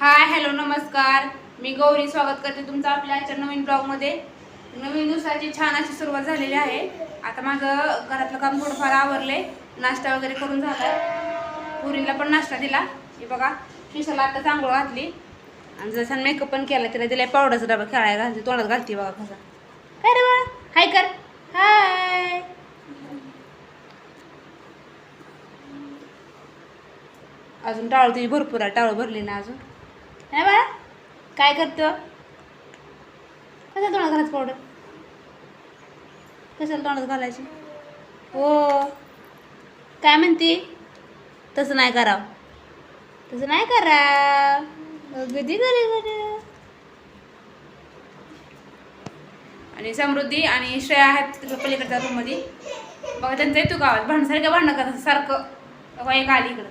Hi hello नमस्कार. मी गौरी स्वागत करते तुमचं आपल्या आजच्या नवीन ब्लॉगमध्ये. नवीन दिवसाची छान अशी सुरुवात झालेली आहे. आता माझं घरातलं काम थोडंफार आवरले. नाश्ता वगैरे करून झाला. पुरीला पण नाश्ता दिला. हे बघा शिशाला आता चांगलं घातली. आणि जसं मेकअप पण केला तिला दिला पावडरचा डबा खेळायला घालते. तोंडात घालते बघा कसा. काय रे बा? हाय कर. हाय. अजून टाळू तुझी भरपूर आहे. टाळू भरली ना अजून. काय करतो? कसं तोंडात घालायचं पावडर कशाला तोंडात घालायची? हो. काय म्हणते? तसं नाही करावं. तसं नाही करा कधी करे आणि समृद्धी आणि श्रेया आहेत तिकडं पलीकडच्या रूममध्ये. बघा त्यांचं येतो गावात. भांडसारखं भांडणं करतात सारखं. एक आली इकडं.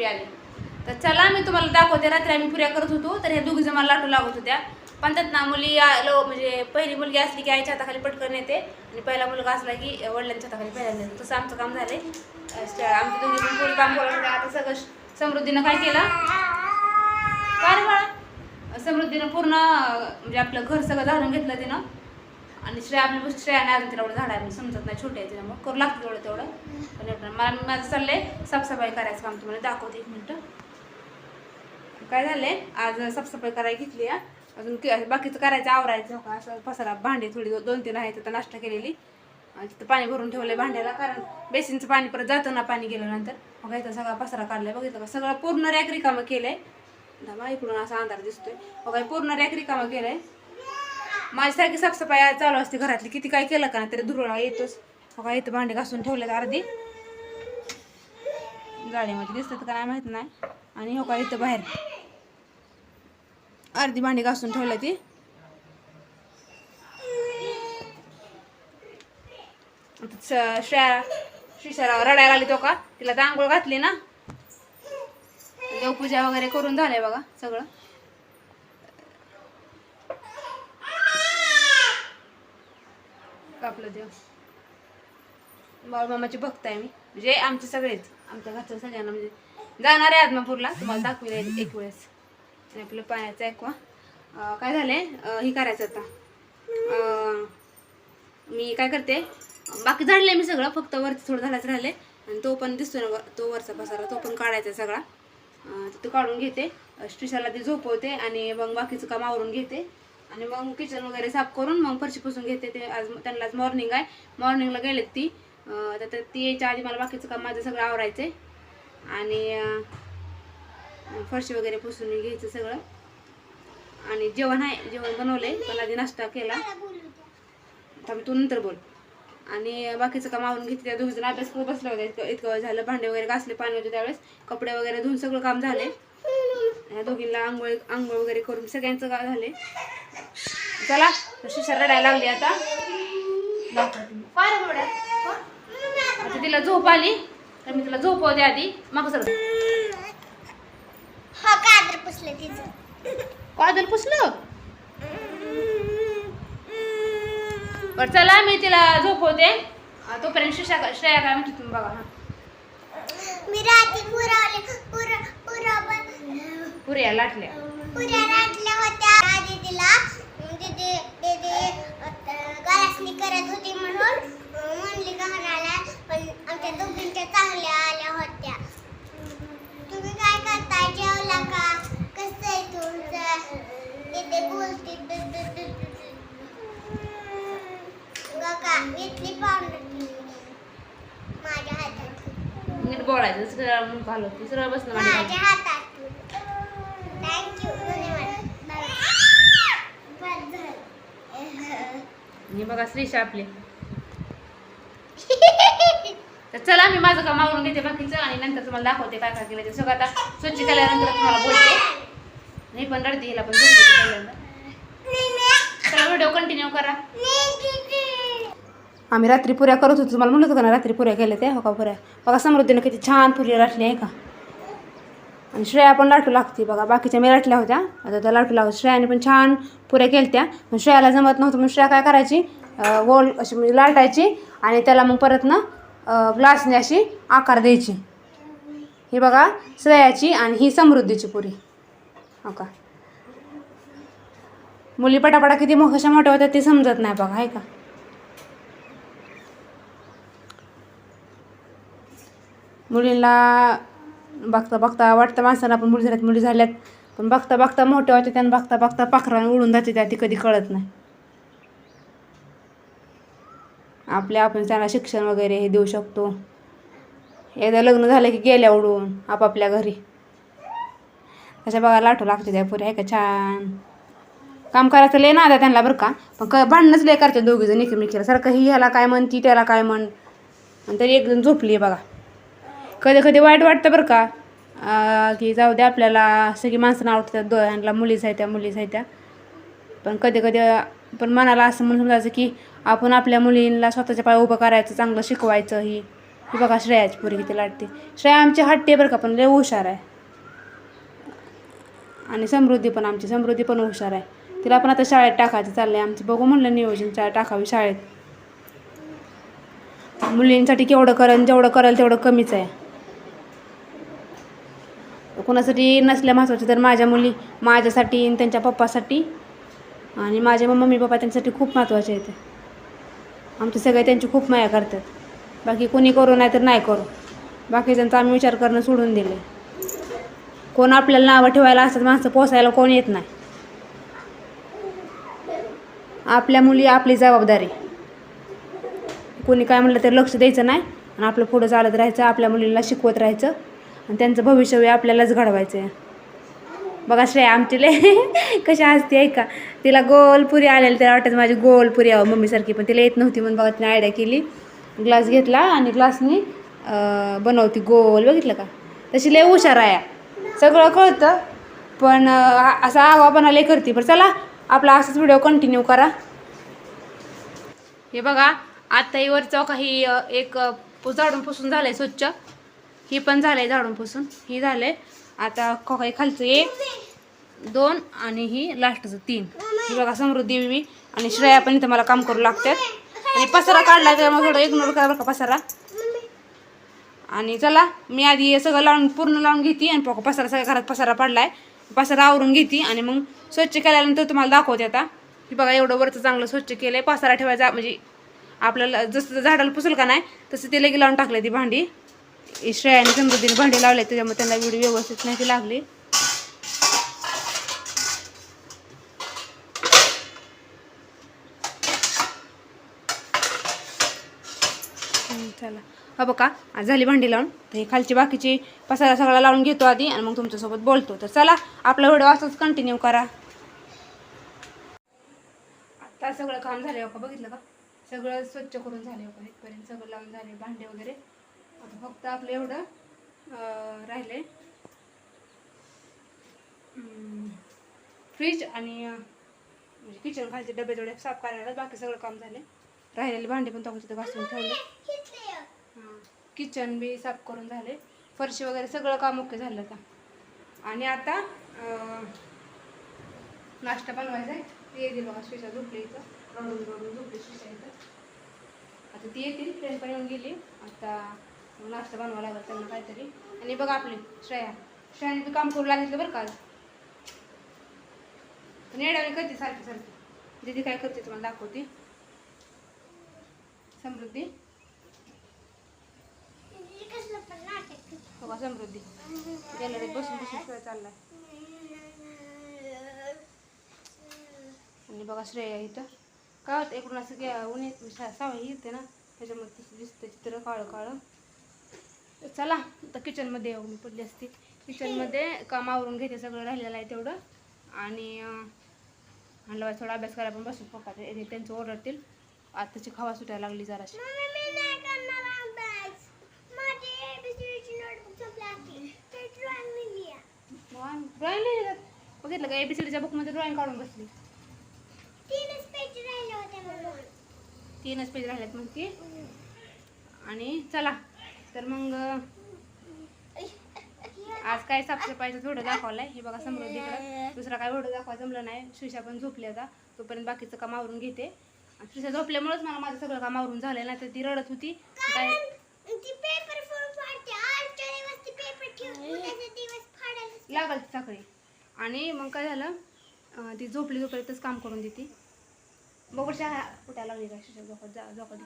बघा आली. तर चला मी तुम्हाला दाखवते. रात्री आम्ही पुऱ्या करत होतो. तर ह्या दोघी मला लाटू लागत होत्या. पण त्यात ना मुली लो म्हणजे पहिली मुलगी असली की आईच्या हाताखाली पटकन येते. आणि पहिला मुलगा असला की वडिलांच्या हाताखाली पहिल्यांदा येते तसं आमचं काम झालं आहे आमची दोघी पण काम करत आता सगळं समृद्धीनं काय केलं? काय बाळा समृद्धीनं पूर्ण म्हणजे आपलं घर सगळं झाडून घेतलं तिनं. आणि श्रेया आपली गोष्ट श्रेयाने अजून तिला एवढं झाड आहे समजत नाही छोटे आहे तिला. मग करू लागतं तेवढं तेवढं. पण एवढं मला माझं चाललंय साफसफाई करायचं काम तुम्हाला दाखवते एक मिनटं. काय झालंय? आज साफसफाई करायला घेतली आहे अजून बाकीचं करायचं आवरायचं का असं पसारा भांडी थोडी दोन तीन आहेत तर नाश्ता केलेली. आणि तिथं पाणी भरून ठेवलंय भांड्याला कारण बेसिनचं पाणी परत जातं ना पाणी गेल्यानंतर. मग इथं सगळा पसारा काढलाय बघितलं का? सगळं पूर्ण रॅक रिकामं केलंय. धाबा इकडून असा अंधार दिसतोय. मग पूर्ण रॅक रिकामं केलंय. माझी सारखी साफसफाई चालू असते घरातली. किती काय केलं का ना तरी धुरळा येतोच. बघा इथं भांडी घासून ठेवलेत अर्धी. गाडीमध्ये दिसतात का नाही माहीत नाही. आणि हो का इथं बाहेर. अर्धी भांडी घासून ठेवलं ती. आता श्रेया रडायला आली तो का? तिला तर आंघोळ घातली ना. देवपूजा वगैरे करून झालंय बघा सगळं आपलं देव बाळमामाची भक्त आहे मी. म्हणजे आमचे सगळेच. आमच्या घरच्या सगळ्यांना म्हणजे जाणार आहे आदमापूरला. तुम्हाला दाखवेल एक- एक वेळेस. आणि आपलं पाण्याचं ऐकवा काय झालंय? आहे हे करायचं आता. मी काय करते? बाकी झाडले मी सगळं. फक्त वरती थोडं झाडाचं राहिले आणि तो पण दिसतो ना वर- तो वरचा पसारा. तो पण काढायचा सगळा. तो काढून घेते. स्ट्रिशाला ते झोपवते आणि मग बाकीचं काम आवरून घेते. आणि मग किचन वगैरे साफ करून मग फरशी पुसून घेते ते आज त्यांना आज मॉर्निंग आहे. मॉर्निंगला गेलेत ती. तर ती यायच्या आधी मला बाकीचं काम माझं सगळं आवरायचं आहे आणि फरशी वगैरे पुसून घ्यायचं सगळं. आणि जेवण आहे जेवण बनवलंय. पण आधी नाश्ता केला. थांब तू नंतर बोल. आणि बाकीचं काम आवरून घेतलं त्या दोघीजण अभ्यास करत बसला होत्या. इतकं इतकं झालं. भांडे वगैरे घासले पाणी होते त्यावेळेस. कपडे वगैरे धुवून सगळं काम झाले. ह्या दोघींना आंघोळ आंघोळ वगैरे करून सगळ्यांचं काम झाले. चला शिशा रडायला लागली आता. आता तिला झोप आली तर मी तिला झोपवते आधी. मग सर हा कातर पुसलं तिचं. पुसलं? बरं चला मी तिला झोपवते. तोपर्यंत शिशा श्रेया काय म्हणते तुम्ही बघा हा. मी रात्री पुरावले पुरा पुरा पुऱ्या लाटल्या. पुऱ्या होत्या. आधी तिला दीदी दीदी गलासनी करत होती म्हणून म्हणली गहनाला पण आमच्या दोघींच्या चांगल्या आल्या होत्या. तुम्ही काय करताय? जेवला का? कसं आहे तुमचं? बोलते इथली माझ्या हातात. नीट बोलायचं सरळ घालवते माझ्या माझ्या हातात थँक्यू धन्यवाद बस झालं. हे बघा श्रीशा आपले. तर चला मी माझं काम आवरून घेते बाकीचं आणि नंतर तुम्हाला दाखवते काय काय केलं ते सगळं आता. स्वच्छ केल्यानंतर तुम्हाला बोलते. नाही पण रडते हिला पण चला व्हिडिओ कंटिन्यू करा. आम्ही रात्री पुऱ्या करत होतो तुम्हाला म्हणत होतो ना रात्री पुऱ्या केल्या त्या? हो का पुऱ्या? बघा समृद्धीनं किती छान पुऱ्या राखली आहे का? आणि श्रेया पण लाटू लागते बघा. बाकीच्या मी लाटल्या होत्या. आता त्या लाटू लागत श्रेयाने पण छान पुऱ्या केलत्या. पण श्रेयाला जमत नव्हतं. म्हणून श्रेया काय करायची? अं, गोल अशी म्हणजे लाटायची आणि त्याला मग परत ना ग्लासने अशी आकार द्यायची. ही बघा श्रेयाची आणि ही समृद्धीची पुरी. हो का? मुली पटापटा किती मो- कशा मोठ्या होत्या ते समजत नाही बघा आहे का? मुलींना बघता बघता वाटतं माणसाला आपण मुली झाल्यात मुली झाल्यात. पण बघता बघता मोठ्या होत्या त्यानं बघता बघता पाखराने उडून जाते त्या ती कधी कळत नाही. आपल्या आपण त्यांना शिक्षण वगैरे हे देऊ शकतो. एकदा लग्न झालं की गेल्या उडून आपापल्या घरी. अशा बघा लाटू लागते त्या पुऱ्या आहे का छान. काम करायचं लय ना आता त्यांना बरं का. पण क भांडणंच लय करते दोघी जण एकमेकीला. सारखं ही ह्याला काय म्हण ती त्याला काय म्हण. आणि तरी एक जण झोपली आहे बघा. कधी कधी वाईट वाटतं बरं का. की जाऊ दे आपल्याला सगळी माणसं आवडतात दोघांना मुलीच आहे त्या मुलीच आहे त्या. पण कधी कधी पण मनाला असं म्हणून समजायचं की आपण आपल्या मुलींना स्वतःच्या पाय उभं करायचं चांगलं शिकवायचं ही. ही बघा श्रेयाची पुरी किती लाटते श्रेया आमची हट्टी आहे बरं का पण लय हुशार आहे. आणि समृद्धी पण आमची समृद्धी पण हुशार आहे. तिला पण आता शाळेत टाकायचं चाललं आहे आमचं बघू म्हणलं नियोजन शाळा टाकावी शाळेत. मुलींसाठी केवढं करेल जेवढं करेल तेवढं कमीच आहे. कोणासाठी नसल्या महत्त्वाचं तर माझ्या मुली माझ्यासाठी आणि त्यांच्या पप्पासाठी. आणि माझे मम्मी पप्पा त्यांच्यासाठी खूप महत्त्वाचे आहेत. आमचे सगळे त्यांची खूप माया करतात. बाकी कोणी करू नाही तर नाही करू. बाकीच्यांचा आम्ही विचार करणं सोडून दिले कोण आपल्याला नावं ठेवायला असतात माणसं पोसायला कोण येत नाही. आपल्या मुली आपली जबाबदारी. कोणी काय म्हणलं तर लक्ष द्यायचं नाही. आणि आपलं पुढं चालत राहायचं आपल्या मुलीला शिकवत राहायचं. आणि त्यांचं भविष्य आपल्यालाच घडवायचं आहे बघा श्रेया आमची लय कशी असते ऐका तिला गोलपुरी आलेली त्याला वाटत माझी गोलपुरी यावं मम्मीसारखी पण तिला येत नव्हती म्हणून बघा तिने आयडिया केली. ग्लास घेतला आणि ग्लासनी बनवती गोल. बघितलं का? तशी लय हुशार आहे. सगळं कळतं पण असा आवापणा लय करते. पण चला आपला असाच व्हिडिओ कंटिन्यू करा. हे बघा आत्ताही ही वरचं काही एक झाडून पुसून झालंय स्वच्छ. ही पण झालंय झाडून पुसून. ही झालंय. आता काही खालचं एक दोन आणि ही लास्टचं तीन. ही बघा समृद्धी मी आणि श्रेया पण इथं मला काम करू लागतात. आणि पसारा काढला तर मग थोडं इग्नोर करा बरं का पसारा. आणि चला मी आधी हे सगळं लावून पूर्ण लावून घेते आणि पका पसारा सगळ्या घरात पसारा पडलाय. पसारा आवरून घेते आणि मग स्वच्छ केल्यानंतर तुम्हाला दाखवते आता. की बघा एवढं वरचं चांगलं स्वच्छ केलंय. पसारा ठेवायचा म्हणजे आपल्याला जसं झाडाला पुसेल का नाही तसं ते लगे लावून टाकले ती भांडी. श्रेयाने समृद्धीने भांडे लावले त्याच्यामुळे त्यांना व्हिडिओ व्यवस्थित नाही लागली. चला. हा बघा आज झाली भांडी लावून. तर हे खालची बाकीची पसारा सगळा लावून घेतो आधी आणि मग तुमच्यासोबत बोलतो. तर चला आपला व्हिडिओ असंच कंटिन्यू करा. आता सगळं काम झालं का बघितलं का? सगळं स्वच्छ करून झाले का इथपर्यंत सगळं लावून झाले भांडे वगैरे. आता फक्त आपलं एवढं राहिले फ्रीज आणि म्हणजे किचन खालचे डबे थोडे साफ करायला बाकी सगळं काम झाले राहिलेले भांडे पण तिथं घासून ठेवले. किचन बी साफ करून झाले. फरशी वगैरे सगळं काम ओके झालं आता. आणि आता नाश्ता बनवायचा आहे. ती येते बघा शिशा झोपली इथं. रडून रडून झोपली शिशा इथं. आता ती येतील ट्रेन पण येऊन गेली. आता नाश्ता बनवावा लागला त्यांना काहीतरी. आणि बघा आपली श्रेया. श्रेयाने बी काम करू लागितलं बरं का आज. पण करते सारखी सारखी. दीदी काय करते तुम्हाला दाखवते. समृद्धी. बघा समृद्धी. गॅलरीत बसून बसून खेळ चाललाय. आणि बघा श्रेया इथं. काय होतं इकडून असं उन्हे ऊन सावळी येते ना. त्याच्यामध्ये दिसतं चित्र काळं काळं. चला आता किचनमध्ये येऊ मी पडली असती. किचनमध्ये काम आवरून घेते सगळं राहिलेलं आहे तेवढं. आणि म्हणलं थोडा अभ्यास करायला पण बसून पप्पा त्यांचं ओरडतील आताची खावा सुटायला लागली जराशी. ड्रॉइंग लिहिली बघितलं का? एबीसीडीच्या बुकमध्ये ड्रॉइंग काढून बसली. तीनच पेज राहिल्यात मग ती आणि चला तर मग आज काय साफसफाईचं थोडं दाखवलंय. हे बघा समृद्धीकडं दुसरा काय व्हिडिओ दाखवा जमलं नाही. सुशा पण झोपली आता. तोपर्यंत बाकीचं काम आवरून घेते. आणि सुशा झोपल्यामुळेच मला माझं सगळं काम आवरून झालं नाही तर ती रडत होती. काय? लागल ती सकाळी आणि मग काय झालं? ती झोपली झोपलीतच काम करून देते. बघू शाळा कुठायला लागली का? शिशा झोपत जा झोपत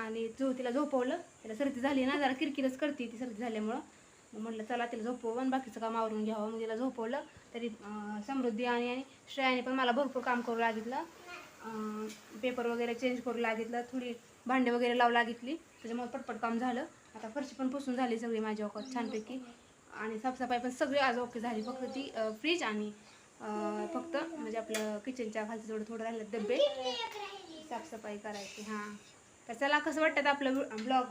आणि जो तिला झोपवलं तिला सर्दी झाली ना जरा किरकिरच करते ती सर्दी झाल्यामुळं. म्हटलं चला तिला झोपवं आणि बाकीचं काम आवरून घ्यावं. मग तिला झोपवलं. तरी समृद्धी आणि आणि श्रेयाने पण मला भरपूर काम करू लागितलं. पेपर वगैरे चेंज करू लागितलं. थोडी भांडे वगैरे लावू लागितली. त्याच्यामुळे पटपट काम झालं. आता फरशी पण पुसून झाली सगळी माझ्या वखत छानपैकी. आणि साफसफाई पण सगळी आज ओके झाली. फक्त ती फ्रीज आणि फक्त म्हणजे आपलं किचनच्या खालचं थोडं थोडं राहिलं डबे साफसफाई करायची हां. तर चला कसं वाटतं आपलं ब्लॉग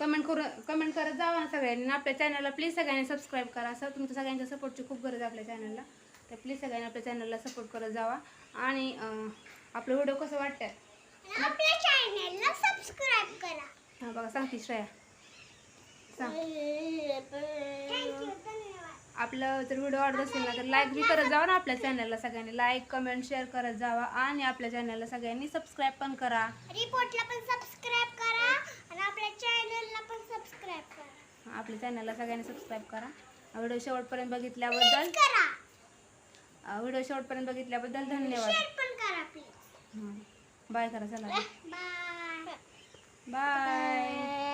कमेंट करू कमेंट करत जावा ना सगळ्यांनी. आपल्या चॅनलला प्लीज सगळ्यांनी सबस्क्राईब करा. असं तुमच्या सगळ्यांच्या सपोर्टची खूप गरज आहे आपल्या चॅनलला तर प्लीज सगळ्यांनी आपल्या चॅनलला सपोर्ट करत जावा. आणि आपलं व्हिडिओ कसं वाटतं आपल्या चॅनलला सबस्क्राईब करा. हां बघा सांगते श्रेया. सांग. आपलं जर व्हिडिओ आवडत असेल ना तर लाईक बी करत जावा ना आपल्या चॅनलला सगळ्यांनी. लाईक कमेंट शेअर करत जावा आणि आपल्या चॅनलला सगळ्यांनी सबस्क्राईब पण करा. रिपोर्टला पण सबस्क्राईब करा आणि आपल्या चॅनलला पण सबस्क्राईब करा. आपल्या चॅनलला सगळ्यांनी सबस्क्राईब करा. व्हिडिओ शेवटपर्यंत बघितल्याबद्दल व्हिडिओ शेवटपर्यंत बघितल्याबद्दल धन्यवाद. शेअर पण करा प्लीज बाय करा चला. Bye bye